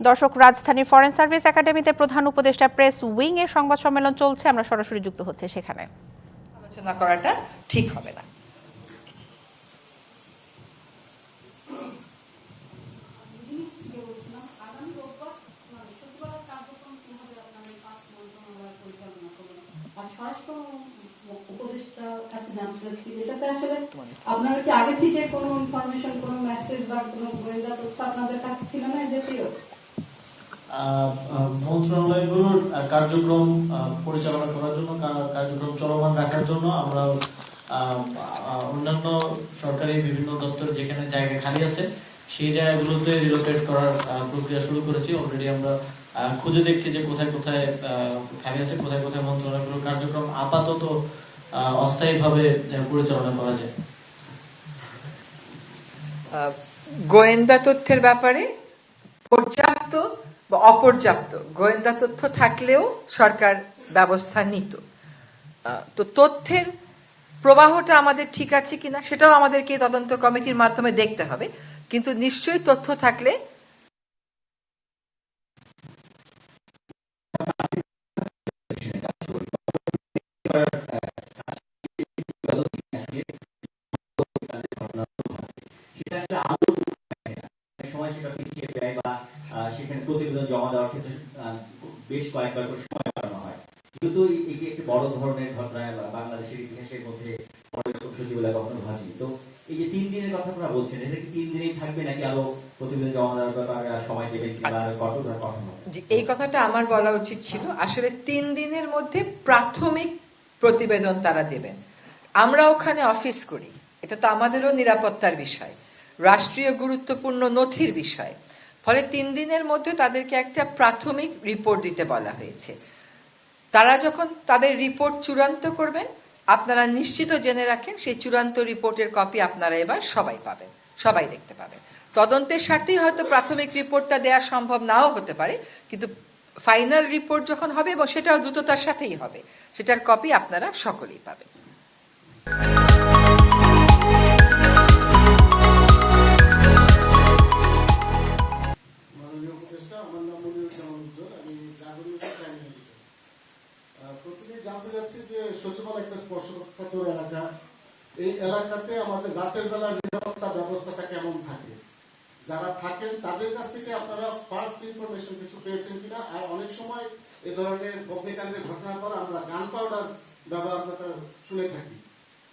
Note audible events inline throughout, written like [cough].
দর্শক রাজধানীর foreign service একাডেমিতে প্রধান উপদেষ্টা প্রেস উইং এর সংবাদ সম্মেলন চলছে। আমরা সরাসরি যুক্ত হচ্ছে সেখানে। আলোচনা করাটা ঠিক হবে না। আপনারা কি আগে থেকে কোনো ইনফরমেশন কোনো মেসেজ বা কোনো গোয়েন্দা তথ্য আপনাদের কাছে ছিল না? আহ, মন্ত্রণালয়গুলোর কার্যক্রম পরিচালনা করার জন্য কার্যক্রম চলমান রাখার জন্য আমরা অন্যান্য সরকারি বিভিন্ন দপ্তর যেখানে জায়গা খালি আছে, সেই জায়গাগুলোতে রিলোকেট করার প্রক্রিয়া শুরু করেছি। অলরেডি আমরা খুঁজে দেখছি যে কোথায় কোথায় খালি আছে, কোথায় কোথায় মন্ত্রণালয়গুলোর কার্যক্রম আপাতত অস্থায়ীভাবে পরিচালনা করা যায়। গোয়েন্দা তথ্যের ব্যাপারে পর্যাপ্ত বা অপর্যাপ্ত। গোয়েন্দা তথ্য থাকলেও সরকার ব্যবস্থা নিত। আহ, তো তথ্যের প্রবাহটা আমাদের ঠিক আছে কিনা সেটাও আমাদেরকে তদন্ত কমিটির মাধ্যমে দেখতে হবে। কিন্তু নিশ্চয়ই তথ্য থাকলে [laughs] ক্ষেত্রে বেশ কয়েকবার করে সময় বাড়ানো হয়। এটি একটি বড় ধরনের ঘটনা বাংলাদেশের ইতিহাসের মধ্যে পর্যটক সচিবালয় কখনো ভাবি তো এই যে তিন দিনের কথা আপনারা বলছেন এটা কি তিন দিনেই থাকবে নাকি আরও প্রতিবেদন জমা দেওয়ার ব্যাপারে সময় দেবেন কিংবা আচ্ছা। এই কথাটা আমার বলা উচিত ছিল। আসলে তিন দিনের মধ্যে প্রাথমিক প্রতিবেদন তারা দেবেন। আমরা ওখানে অফিস করি। এটা তো আমাদেরও নিরাপত্তার বিষয়। রাষ্ট্রীয় গুরুত্বপূর্ণ নথির বিষয়। ফলে তিন দিনের মধ্যে তাদেরকে একটা প্রাথমিক রিপোর্ট দিতে বলা হয়েছে। তারা যখন তাদের রিপোর্ট চূড়ান্ত করবেন, আপনারা নিশ্চিত জেনে রাখেন, সেই চূড়ান্ত রিপোর্টের কপি আপনারা এবার সবাই পাবেন, সবাই দেখতে পাবেন। তদন্তের স্বার্থেই হয়তো প্রাথমিক রিপোর্টটা দেওয়া সম্ভব নাও হতে পারে, কিন্তু ফাইনাল রিপোর্ট যখন হবে এবং সেটাও দ্রুততার সাথেই হবে। সেটার কপি আপনারা সকলেই পাবেন। একটা স্পর্শকাতর এলাকা। এই এলাকাতে আমাদের রাতের বেলার নিরাপত্তা ব্যবস্থাটা কেমন থাকে? যারা থাকেন, তাদের কাছ থেকে আপনারা ফার্স্ট ইনফরমেশন কিছু পেয়েছেন কিনা? আর অনেক সময় এ ধরনের অগ্নিকাণ্ডের ঘটনার পর আমরা গান পাউডার ব্যবহার শুনে থাকি।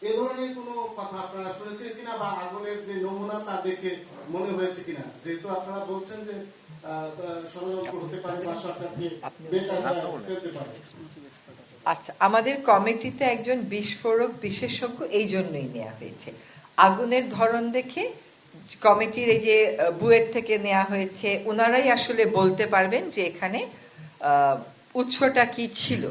এ ধরনের কোনো কথা আপনারা শুনেছেন কিনা বা আগুনের যে নমুনা তা দেখে মনে হয়েছে কিনা? যেহেতু আপনারা বলছেন যে আচ্ছা আমাদের কমিটিতে একজন বিস্ফোরক বিশেষজ্ঞ এই জন্যই নেওয়া হয়েছে। আগুনের ধরন দেখে কমিটির এই যে বুয়েট থেকে নেওয়া হয়েছে ওনারাই আসলে বলতে পারবেন যে এখানে উৎসটা কি ছিল।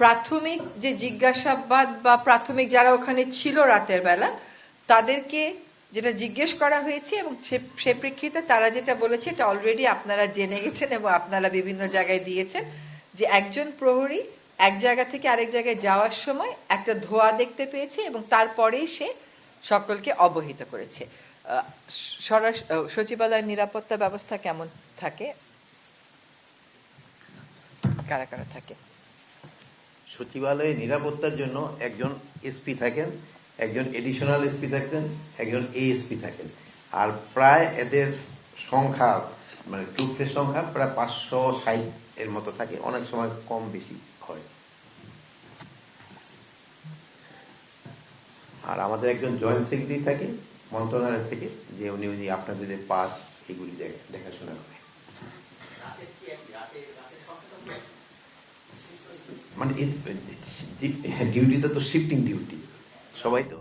প্রাথমিক যে জিজ্ঞাসাবাদ বা প্রাথমিক যারা ওখানে ছিল রাতের বেলা, তাদেরকে যেটা জিজ্ঞেস করা হয়েছে এবং সে- প্রেক্ষিতে তারা যেটা বলেছে, এটা অলরেডি আপনারা জেনে গেছেন এবং আপনারা বিভিন্ন জায়গায় দিয়েছেন যে একজন প্রহরী এক জায়গা থেকে আরেক জায়গায় যাওয়ার সময় একটা ধোঁয়া দেখতে পেয়েছে এবং তারপরেই সে সকলকে অবহিত করেছে। সচিবালয়ের নিরাপত্তা ব্যবস্থা কেমন থাকে? কারা কারা থাকে? সচিবালয়ে নিরাপত্তার জন্য একজন এসপি থাকেন, একজন এডিশনাল এসপি থাকেন, একজন এএসপি থাকেন। আর প্রায় এদের সংখ্যা মানে ট্রুপের সংখ্যা প্রায় পাঁচশো ষাট এর মতো থাকে, অনেক সময় কম বেশি হয়। আর আমাদের একজন জয়েন্ট সেক্রেটারি থাকে, মন্ত্রণালয় থেকে, যে উনি উনি আপনাদের পাস এগুলি দেখা- দেখাশোনা করে। মানে ডিউটিটা তো শিফটিং ডিউটি সবাই তো